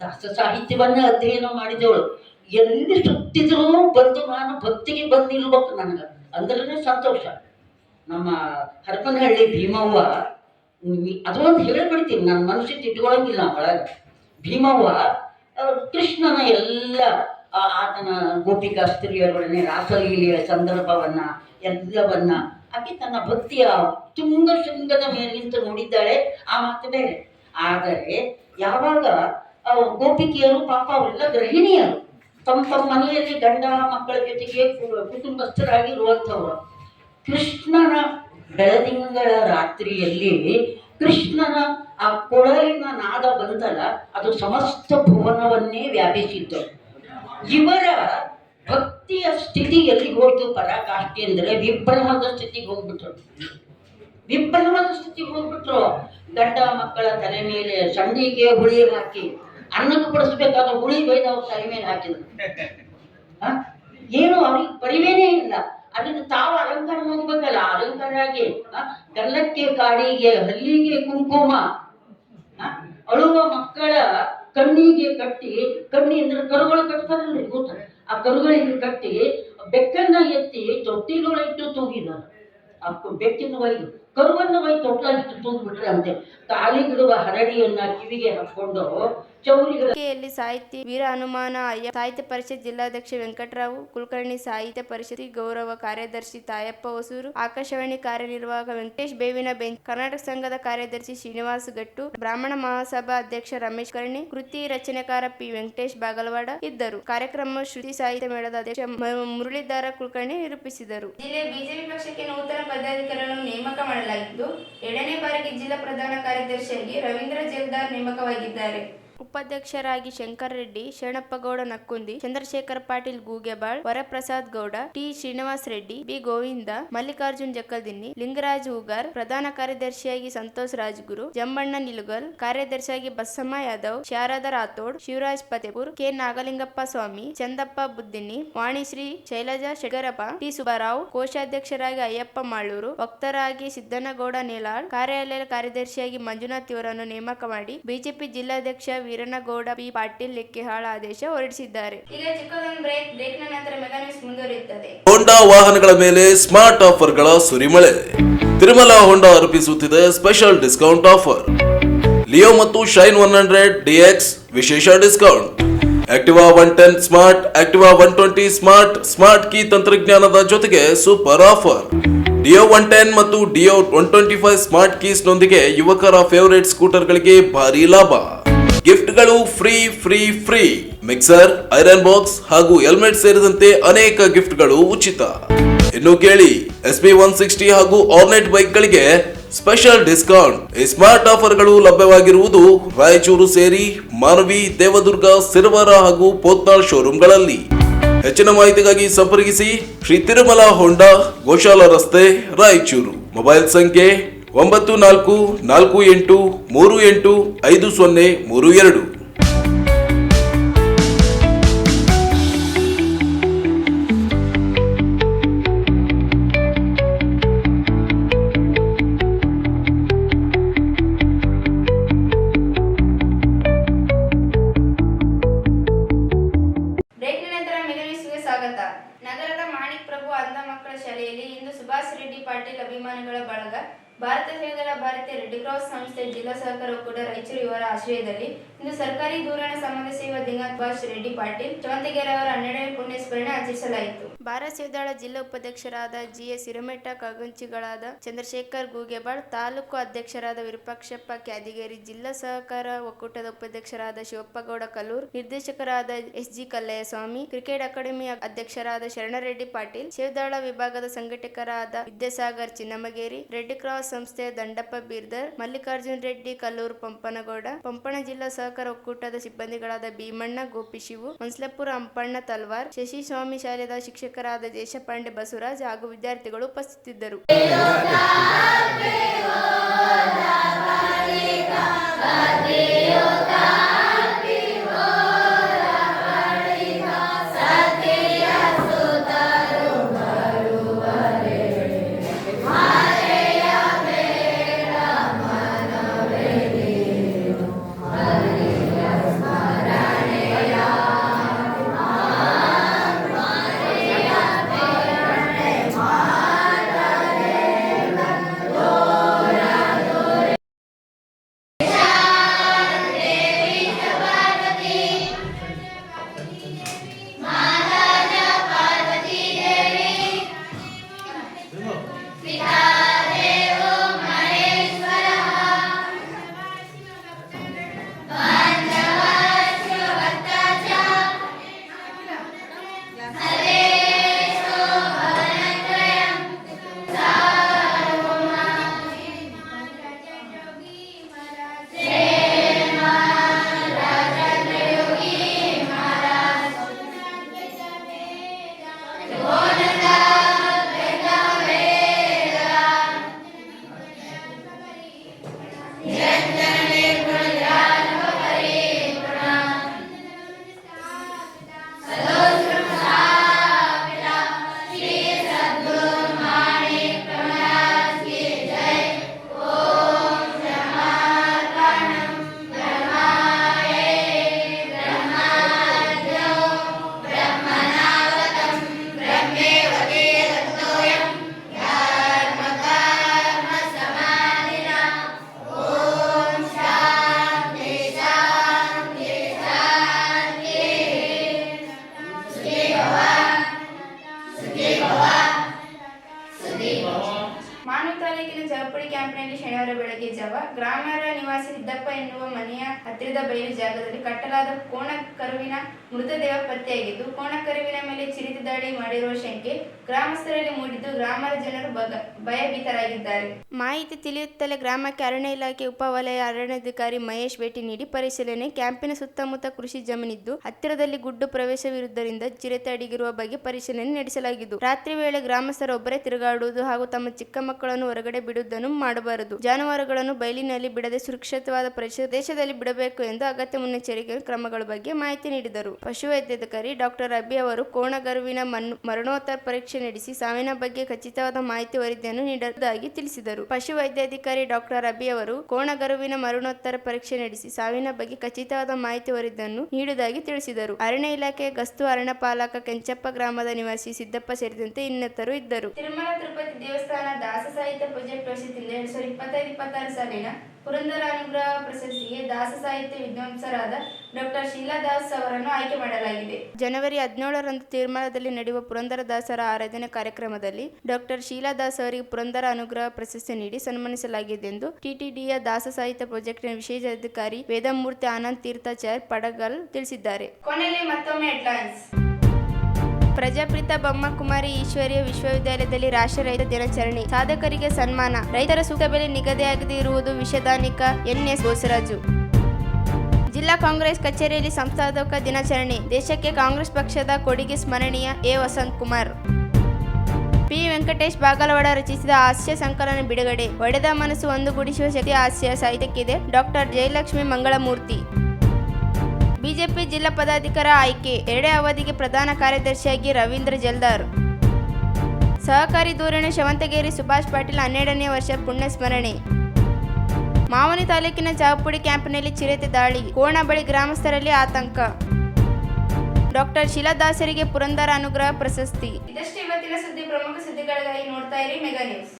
ದಾಸ ಸಾಹಿತ್ಯವನ್ನ ಅಧ್ಯಯನ ಮಾಡಿದವಳು. ಎಲ್ಲಿ ಸುತ್ತಿದ್ರು ಬಂದು ನಾನು ಭಕ್ತಿಗೆ ಬಂದಿರ್ಬೇಕು ನನಗೆ. ಅಂದ್ರೆ ಸಂತೋಷ. ನಮ್ಮ ಹರಪನಹಳ್ಳಿ ಭೀಮವ್ವ ಅದು ಅದೊಂದು ಹೇಳ್ಬಿಡ್ತೀನಿ ನನ್ನ ಮನಸ್ಸಿಗೆ ಇಟ್ಕೊಳಂಗಿಲ್ಲ ಒಳಗೆ. ಭೀಮವ್ವ ಕೃಷ್ಣನ ಎಲ್ಲ ಆತನ ಗೋಪಿಕಾ ಸ್ತ್ರೀಯರೊಡನೆ ರಾಸಲೀಲೆಯ ಸಂದರ್ಭವನ್ನ, ಎಲ್ಲವನ್ನ ಆಕೆ ತನ್ನ ಭಕ್ತಿಯ ತುಂಗ ಶೃಂಗದ ಮೇಲಿಂತ ನೋಡಿದ್ದಾಳೆ ಆ ಮಾತು ಬೇರೆ ಆದರೆ, ಯಾವಾಗ ಗೋಪಿಕೆಯರು, ಪಾಪ ಅವರೆಲ್ಲ ಗೃಹಿಣಿಯರು ತಮ್ಮ ತಮ್ಮ ಮನೆಯಲ್ಲಿ ಗಂಡ ಮಕ್ಕಳ ಜೊತೆಗೆ ಕುಟುಂಬಸ್ಥರಾಗಿರುವಂಥವ್ರು, ಕೃಷ್ಣನ ಬೆಳದಿಂಗಳ ರಾತ್ರಿಯಲ್ಲಿ ಕೃಷ್ಣನ ಆ ಕೊಳಲಿನ ನಾದ ಬಂದಲ್ಲ ಅದು ಸಮಸ್ತ ಭುವನವನ್ನೇ ವ್ಯಾಪಿಸಿತ್ತು. ಇವರ ಭಕ್ತಿಯ ಸ್ಥಿತಿ ಎಲ್ಲಿಗೆ ಹೋಯ್ತು ಪರಾಕಾಷ್ಠೆ ಅಂದರೆ ವಿಭ್ರಮದ ಸ್ಥಿತಿಗೆ ಹೋಗ್ಬಿಟ್ರು. ವಿಭ್ರಮದ ಸ್ಥಿತಿಗೆ ಹೋಗ್ಬಿಟ್ರು. ಗಂಡ ಮಕ್ಕಳ ತಲೆ ಮೇಲೆ ಸಂಡಿಗೆ ಹುಳಿ ಹಾಕಿ ಅನ್ನಕ್ಕೆ ಬಡಿಸ್ಬೇಕಾದ ಹುಳಿ ಬೈದು ಅವ್ರ ತಲೆ ಮೇಲೆ ಹಾಕಿದ್ರು? ಏನು ಅವ್ರಿಗೆ ಪರಿವೇನೇ ಇಲ್ಲ. ಅದಕ್ಕೆ ತಾವು ಅಲಂಕಾರ ಹೋಗ್ಬೇಕಲ್ಲ ಅಲಂಕಾರ ಆಗಿ ಕಲ್ಲಕ್ಕೆ ಕಾಡಿಗೆ, ಹಲ್ಲಿಗೆ ಕುಂಕುಮ? ಅಳುವ ಮಕ್ಕಳ ಕಣ್ಣಿಗೆ ಕಟ್ಟಿ ಕಣ್ಣಿಂದ್ರೆ ಕರುಗಳು ಕಟ್ತಾರಲ್ಲ ಆ ಕರುಗಳಿಗೆ ಕಟ್ಟಿ, ಬೆಕ್ಕನ್ನ ಎತ್ತಿ ತೊಟ್ಟಿಲೊಳಗಿಟ್ಟು ತೂಗಿದ್ರು. ಆ ಬೆಕ್ಕಿನ ಒಯ್ದು ಕರುವನ್ನು ಒಯ್ದು ಇಟ್ಟು ತೂಗ್ಬಿಟ್ರೆ ಅಂತೆ. ಕಾಲಿಗಿಡುವ ಹರಡಿಯನ್ನ ಕಿವಿಗೆ ಹಾಕೊಂಡು ವೇದಿಕೆಯಲ್ಲಿ ಸಾಹಿತಿ ವೀರ ಹನುಮಾನ ಅಯ್ಯ ಸಾಹಿತ್ಯ ಪರಿಷತ್ ಜಿಲ್ಲಾಧ್ಯಕ್ಷ ವೆಂಕಟರಾವ್ ಕುಲಕರ್ಣಿ ಸಾಹಿತ್ಯ ಪರಿಷತ್ ಗೌರವ ಕಾರ್ಯದರ್ಶಿ ತಾಯಪ್ಪ ಹೊಸೂರು ಆಕಾಶವಾಣಿ ಕಾರ್ಯನಿರ್ವಾಹಕ ವೆಂಕಟೇಶ್ ಬೇವಿನ ಬೆಂಚ್ ಕರ್ನಾಟಕ ಸಂಘದ ಕಾರ್ಯದರ್ಶಿ ಶ್ರೀನಿವಾಸ್ ಗಟ್ಟು ಬ್ರಾಹ್ಮಣ ಮಹಾಸಭಾ ಅಧ್ಯಕ್ಷ ರಮೇಶ್ ಕರ್ಣಿ ಕೃತಿ ರಚನೆಕಾರ ಪಿ ವೆಂಕಟೇಶ್ ಬಾಗಲವಾಡ ಇದ್ದರು. ಕಾರ್ಯಕ್ರಮ ಶ್ರುತಿ ಸಾಹಿತ್ಯ ಮೇಳದ ಅಧ್ಯಕ್ಷ ಮ- ಮುರಳೀಧರ ಕುಲಕರ್ಣಿ ನಿರೂಪಿಸಿದರು. ಜಿಲ್ಲೆ ಬಿಜೆಪಿ ಪಕ್ಷಕ್ಕೆ ನೂತನ ಪದಾಧಿಕಾರಿಗಳನ್ನು ನೇಮಕ ಮಾಡಲಾಗಿದ್ದು ಎರಡನೇ ಬಾರಿಗೆ ಜಿಲ್ಲಾ ಪ್ರಧಾನ ಕಾರ್ಯದರ್ಶಿಯಾಗಿ ರವೀಂದ್ರ ಜಲ್ದಾರ್ ನೇಮಕವಾಗಿದ್ದಾರೆ. ಉಪಾಧ್ಯಕ್ಷರಾಗಿ ಶಂಕರ್ ರೆಡ್ಡಿ, ಶರಣಪ್ಪಗೌಡ ನಕ್ಕುಂದಿ, ಚಂದ್ರಶೇಖರ್ ಪಾಟೀಲ್ ಗೂಗೆಬಾಳ್, ವರಪ್ರಸಾದ್ ಗೌಡ, ಟಿ ಶ್ರೀನಿವಾಸ್ ರೆಡ್ಡಿ, ಬಿ ಗೋವಿಂದ, ಮಲ್ಲಿಕಾರ್ಜುನ್ ಜಕ್ಕಲ್ದಿನ್ನಿ ಲಿಂಗರಾಜ್ ಹೂಗಾರ್, ಪ್ರಧಾನ ಕಾರ್ಯದರ್ಶಿಯಾಗಿ ಸಂತೋಷ್ ರಾಜ್ಗುರು ಜಂಬಣ್ಣ ನಿಲುಗಲ್, ಕಾರ್ಯದರ್ಶಿಯಾಗಿ ಬಸಮ್ಮ ಯಾದವ್, ಶಾರದಾ ರಾಥೋಡ್, ಶಿವರಾಜ್ ಫತೇಪುರ್ ಕೆ ನಾಗಲಿಂಗಪ್ಪ ಸ್ವಾಮಿ, ಚಂದಪ್ಪ ಬುದ್ದಿನಿ ವಾಣಿಶ್ರೀ ಶೈಲಜಾ ಶಗರಪ್ಪ ಟಿ ಸುಬ್ಬರಾವ್, ಕೋಶಾಧ್ಯಕ್ಷರಾಗಿ ಅಯ್ಯಪ್ಪ ಮಾಳೂರು, ವಕ್ತರಾಗಿ ಸಿದ್ದನಗೌಡ ನೇಲಾಳ್ ಕಾರ್ಯಾಲಯ ಕಾರ್ಯದರ್ಶಿಯಾಗಿ ಮಂಜುನಾಥ್ ಇವರನ್ನು ನೇಮಕ ಮಾಡಿ, ಬಿಜೆಪಿ ಜಿಲ್ಲಾಧ್ಯಕ್ಷ ವೀರನಗೌಡ ಬಿ ಪಾಟೀಲ್ ಲೆಕ್ಕೆಹಾಳ ಆದೇಶ ಹೊರಡಿಸಿದ್ದಾರೆ. ಈಗ ಚಿಕ್ಕದೊಂದು ಬ್ರೇಕ್. ಬ್ರೇಕ್ನ ನಂತರ ಮೆಗಾ ನ್ಯೂಸ್ ಮುಂದುವರಿಯುತ್ತದೆ. ಹೋಂಡಾ ವಾಹನಗಳ ಮೇಲೆ ಸ್ಮಾರ್ಟ್ ಆಫರ್ಗಳ ಸುರಿಮಳೆ. ತಿರುಮಲ ಹೋಂಡಾ ಅರ್ಪಿಸುತ್ತಿದೆ ಸ್ಪೆಷಲ್ ಡಿಸ್ಕೌಂಟ್ ಆಫರ್. ಲಿಯೋ ಮತ್ತು ಶೈನ್ ಒನ್ ಹಂಡ್ರೆಡ್ ಡಿಎಕ್ಸ್ ವಿಶೇಷ discount. Activa one ten smart Activa one twenty smart smart key ತಂತ್ರಜ್ಞಾನದ ಜೊತೆಗೆ super offer. Dio one ten ಮತ್ತು Dio one twenty five smart keys ನೊಂದಿಗೆ ಯುವಕರ favourite ಸ್ಕೂಟರ್ಗಳಿಗೆ ಭಾರಿ ಲಾಭ. ಗಿಫ್ಟ್ಗಳು free free free. Mixer, iron box ಹಾಗೂ ಹೆಲ್ಮೆಟ್ ಸೇರಿದಂತೆ ಅನೇಕ ಗಿಫ್ಟ್ಗಳು ಉಚಿತ. ಇನ್ನು ಕೇಳಿ ಎಸ್ ಬಿ ಒನ್ ಸಿಕ್ಸ್ಟಿ ಹಾಗೂ ಆರ್ನೆಟ್ ಬೈಕ್ಗಳಿಗೆ ಸ್ಪೆಷಲ್ ಡಿಸ್ಕೌಂಟ್. ಈ ಸ್ಮಾರ್ಟ್ ಆಫರ್ಗಳು ಲಭ್ಯವಾಗಿರುವುದು ರಾಯಚೂರು ಸೇರಿ ಮಾನವಿ, ದೇವದುರ್ಗ, ಸಿರವಾರ ಹಾಗೂ ಪೋತ್ನಾಳ್ ಶೋರೂಮ್ಗಳಲ್ಲಿ. ಹೆಚ್ಚಿನ ಮಾಹಿತಿಗಾಗಿ ಸಂಪರ್ಕಿಸಿ ಶ್ರೀ ತಿರುಮಲ, ಹೊಂಡಾ, ಗೋಶಾಲ ರಸ್ತೆ, ರಾಯಚೂರು. ಮೊಬೈಲ್ ಸಂಖ್ಯೆ ಒಂಬತ್ತು ನಾಲ್ಕು ನಾಲ್ಕು ಎಂಟು ಮೂರು ಎಂಟು ಐದು ಸೊನ್ನೆ ಮೂರು ಎರಡು. ದಿಂಗ ಸುಭಾಷ್ ರೆಡ್ಡಿ ಪಾಟೀಲ್ ಚವಂತಿಗೆರೆ ಅವರ ಹನ್ನೆರಡನೇ ಪುಣ್ಯಸ್ಮರಣೆ ಆಚರಿಸಲಾಯಿತು. ಜಿಲ್ಲಾ ಉಪಾಧ್ಯಕ್ಷರಾದ ಜಿಎಸ್ ಹಿರಮೆಟ್ಟ ಕಗಂಚಿಗಳಾದ ಚಂದ್ರಶೇಖರ್ ಗೂಗೆಬಾಳ್, ತಾಲೂಕು ಅಧ್ಯಕ್ಷರಾದ ವಿರೂಪಾಕ್ಷಪ್ಪ ಕ್ಯಾದಿಗೇರಿ, ಜಿಲ್ಲಾ ಸಹಕಾರ ಒಕ್ಕೂಟದ ಉಪಾಧ್ಯಕ್ಷರಾದ ಶಿವಪ್ಪಗೌಡ ಕಲ್ಲೂರ್, ನಿರ್ದೇಶಕರಾದ S G Kallayyaswamy, cricket academy ಅಧ್ಯಕ್ಷರಾದ ಶರಣರೆಡ್ಡಿ ಪಾಟೀಲ್, ಸೇವಾದಳ ವಿಭಾಗದ ಸಂಘಟಕರಾದ ವಿದ್ಯಾಸಾಗರ್ ಚಿನ್ನಮಗೇರಿ, ರೆಡ್ ಕ್ರಾಸ್ ಸಂಸ್ಥೆಯ ದಂಡಪ್ಪ ಬೀರ್ದರ್, ಮಲ್ಲಿಕಾರ್ಜುನ್ ರೆಡ್ಡಿ ಕಲ್ಲೂರು ಪಂಪನಗೌಡ ಪಂಪಣ ಜಿಲ್ಲಾ ಸಹಕಾರ ಒಕ್ಕೂಟದ ಸಿಬ್ಬಂದಿಗಳಾದ ಭೀಮಣ್ಣ, ಗೋಪಿಶಿವು ಮನ್ಸ್ಲಪುರ ಅಂಪಣ್ಣ ತಲ್ವಾರ್ ಶಶಿ ಸ್ವಾಮಿ ಶಾಲೆದ ಶಿಕ್ಷಕರಾದ ದೇಶಪಾಂಡೆ ಬಸವರಾಜ್ ಹಾಗೂ ವಿದ್ಯಾರ್ಥಿಗಳು ಉಪಸ್ಥಿತಿದ್ದರು ಮಾನವ ತಾಲೂಕಿನ ಜಗಪುಡಿ ಕ್ಯಾಂಪ್ನಲ್ಲಿ ಶನಿವಾರ ಬೆಳಗ್ಗೆ ಜಾವ ಗ್ರಾಮರ ನಿವಾಸಿ ಸಿದ್ದಪ್ಪ ಎನ್ನುವ ಮನೆಯ ಹತ್ತಿರದ ಬಯಲು ಜಾಗದಲ್ಲಿ ಕಟ್ಟಲಾದ ಕೋಣ ಕರುವಿನ ಮೃತದೇಹ ಪತ್ತೆಯಾಗಿದ್ದು ಕೋಣಕರುವಿನ ಮೇಲೆ ಚಿರಿತ ದಾಳಿ ಮಾಡಿರುವ ಶಂಕೆ ಗ್ರಾಮಸ್ಥರಲ್ಲಿ ಮೂಡಿದ್ದು ಗ್ರಾಮದ ಜನರು ಭಯಭೀತರಾಗಿದ್ದಾರೆ. ಮಾಹಿತಿ ತಿಳಿಯುತ್ತಲೇ ಗ್ರಾಮಕ್ಕೆ ಅರಣ್ಯ ಇಲಾಖೆ ಉಪವಲಯ ಅರಣ್ಯಾಧಿಕಾರಿ ಮಹೇಶ್ ಭೇಟಿ ನೀಡಿ ಪರಿಶೀಲನೆ. ಕ್ಯಾಂಪಿನ ಸುತ್ತಮುತ್ತ ಕೃಷಿ ಜಮೀನಿದ್ದು, ಹತ್ತಿರದಲ್ಲಿ ಗುಡ್ಡು ಪ್ರವೇಶವಿರುವುದರಿಂದ ಚಿರತೆ ಅಡಗಿರುವ ಬಗ್ಗೆ ಪರಿಶೀಲನೆ ನಡೆಸಲಾಗಿದ್ದು, ರಾತ್ರಿ ವೇಳೆ ಗ್ರಾಮಸ್ಥರೊಬ್ಬರೇ ತಿರುಗಾಡುವುದು ಹಾಗೂ ತಮ್ಮ ಚಿಕ್ಕ ಮಕ್ಕಳನ್ನು ಹೊರಗಡೆ ಬಿಡುವುದನ್ನು ಮಾಡಬಾರದು. ಜಾನುವಾರುಗಳನ್ನು ಬಯಲಿನಲ್ಲಿ ಬಿಡದೆ ಸುರಕ್ಷಿತವಾದ ಪ್ರದೇಶದಲ್ಲಿ ಬಿಡಬೇಕು ಎಂದು ಅಗತ್ಯ ಮುನ್ನೆಚ್ಚರಿಕೆ ಕ್ರಮಗಳ ಬಗ್ಗೆ ಮಾಹಿತಿ ನೀಡಿದರು. ಪಶುವೈದ್ಯಾಧಿಕಾರಿ ಡಾಕ್ಟರ್ ರಬಿ ಅವರು ಕೋಣಗರುವಿನ ಮರಣೋತ್ತರ ಪರೀಕ್ಷೆ ನಡೆಸಿ ಸಾವಿನ ಬಗ್ಗೆ ಖಚಿತವಾದ ಮಾಹಿತಿ ವರದಿಯನ್ನು ನೀಡುವುದಾಗಿ ತಿಳಿಸಿದರು. ಪಶುವೈದ್ಯಾಧಿಕಾರಿ ಡಾಕ್ಟರ್ ರಬಿ ಅವರು ಕೋಣಗರುವಿನ ಮರಣೋತ್ತರ ಪರೀಕ್ಷೆ ನಡೆಸಿ ಸಾವಿನ ಬಗ್ಗೆ ಖಚಿತವಾದ ಮಾಹಿತಿ ವರದಿಯನ್ನು ನೀಡುವುದಾಗಿ ತಿಳಿಸಿದರು. ಅರಣ್ಯ ಇಲಾಖೆ ಗಸ್ತು ಅರಣ್ಯ ಪಾಲಕ ಕೆಂಚಪ್ಪ ಗ್ರಾಮದ ನಿವಾಸಿ ಸಿದ್ದಪ್ಪ ಸೇರಿದಂತೆ ಇನ್ನಿತರು ಇದ್ದರು. ತಿರುಮಲ ತಿರುಪತಿ ದೇವಸ್ಥಾನ ದಾಸ ಸಾಹಿತ್ಯ ಪ್ರೊಜೆಕ್ಟ್ ಪ್ರಶಸ್ತಿಯಿಂದ ಎರಡ್ ಸಾವಿರದ ಇಪ್ಪತ್ತೈದು, ಇಪ್ಪತ್ತಾರು ಸಾಲಿನ ಪುರಂದರ ಅನುಗ್ರಹ ಪ್ರಶಸ್ತಿಗೆ ದಾಸ ಸಾಹಿತ್ಯ ವಿದ್ವಾಂಸರಾದ ಡಾಕ್ಟರ್ ಶೀಲಾ ದಾಸ್ ಅವರನ್ನು ಆಯ್ಕೆ ಮಾಡಲಾಗಿದೆ. ಜನವರಿ ಹದಿನೇಳರಂದು ತೀರ್ಮಾನದಲ್ಲಿ ನಡೆಯುವ ಪುರಂದರದಾಸರ ಆರಾಧನೆ ಕಾರ್ಯಕ್ರಮದಲ್ಲಿ ಡಾಕ್ಟರ್ ಶೀಲಾ ದಾಸ್ ಅವರಿಗೆ ಪುರಂದರ ಅನುಗ್ರಹ ಪ್ರಶಸ್ತಿ ನೀಡಿ ಸನ್ಮಾನಿಸಲಾಗಿದೆ ಎಂದು ಟಿಟಿಡಿಯ ದಾಸ ಸಾಹಿತ್ಯ ಪ್ರಾಜೆಕ್ಟ್ನ ವಿಶೇಷ ಅಧಿಕಾರಿ ವೇದಮೂರ್ತಿ ಆನಂದ್ ತೀರ್ಥಾಚಾರ್ ಪಡಗಲ್ ತಿಳಿಸಿದ್ದಾರೆ. ಕೊನೆಯಲ್ಲಿ ಮತ್ತೊಮ್ಮೆ ಹೆಡ್ಲೈನ್ಸ್. ಪ್ರಜಾಪಿತ ಬ್ರಹ್ಮಕುಮಾರಿ ಈಶ್ವರಿಯ ವಿಶ್ವವಿದ್ಯಾಲಯದಲ್ಲಿ ರಾಷ್ಟ್ರೀಯ ರೈತ ದಿನಾಚರಣೆ. ಸಾಧಕರಿಗೆ ಸನ್ಮಾನ. ರೈತರ ಸೂಕ್ತ ಬೆಲೆ ನಿಗದಿಯಾಗದೇ ಇರುವುದು ವಿಷದಾನಿಕ ಎನ್ಎಸ್ ಬೋಸರಾಜು. ಜಿಲ್ಲಾ ಕಾಂಗ್ರೆಸ್ ಕಚೇರಿಯಲ್ಲಿ ಸಂಸ್ಥಾಪಕ ದಿನಾಚರಣೆ. ದೇಶಕ್ಕೆ ಕಾಂಗ್ರೆಸ್ ಪಕ್ಷದ ಕೊಡುಗೆ ಸ್ಮರಣೀಯ ಎ. ವಸಂತ್ ಕುಮಾರ್ ಪಿ. ವೆಂಕಟೇಶ್ ಬಾಗಲವಾಡ ರಚಿಸಿದ ಹಾಸ್ಯ ಸಂಕಲನ ಬಿಡುಗಡೆ. ಒಡೆದ ಮನಸ್ಸು ಒಂದುಗೂಡಿಸುವ ಶಕ್ತಿ ಹಾಸ್ಯ ಸಾಹಿತ್ಯಕ್ಕಿದೆ. ಡಾಕ್ಟರ್ ಜಯಲಕ್ಷ್ಮಿ ಮಂಗಳಮೂರ್ತಿ. ಬಿಜೆಪಿ ಜಿಲ್ಲಾ ಪದಾಧಿಕಾರ ಆಯ್ಕೆ. ಎರಡೇ ಅವಧಿಗೆ ಪ್ರಧಾನ ಕಾರ್ಯದರ್ಶಿಯಾಗಿ ರವೀಂದ್ರ ಜಲ್ದಾರ್. ಸಹಕಾರಿ ಧೋರಣೆ ಶವಂತಗೇರಿ ಸುಭಾಷ್ ಪಾಟೀಲ್ ಹನ್ನೆರಡನೇ ವರ್ಷ ಪುಣ್ಯ ಸ್ಮರಣೆ ಮಾವನಿ ತಾಲೂಕಿನ ಚಾಪುಡಿ ಕ್ಯಾಂಪ್ನಲ್ಲಿ ಚಿರತೆ ದಾಳಿ ಕೋಣ ಬಳಿ ಗ್ರಾಮಸ್ಥರಲ್ಲಿ ಆತಂಕ. ಡಾಕ್ಟರ್ ಶಿಲಾದಾಸರಿಗೆ ಪುರಂದರ ಅನುಗ್ರಹ ಪ್ರಶಸ್ತಿ. ಇದಷ್ಟೇ ಇವತ್ತಿನ ಸುದ್ದಿ ಪ್ರಮುಖ ಸುದ್ದಿಗಳಿಗಾಗಿ ನೋಡ್ತಾ ಇರಿ, ಮೆಗಾ ನ್ಯೂಸ್.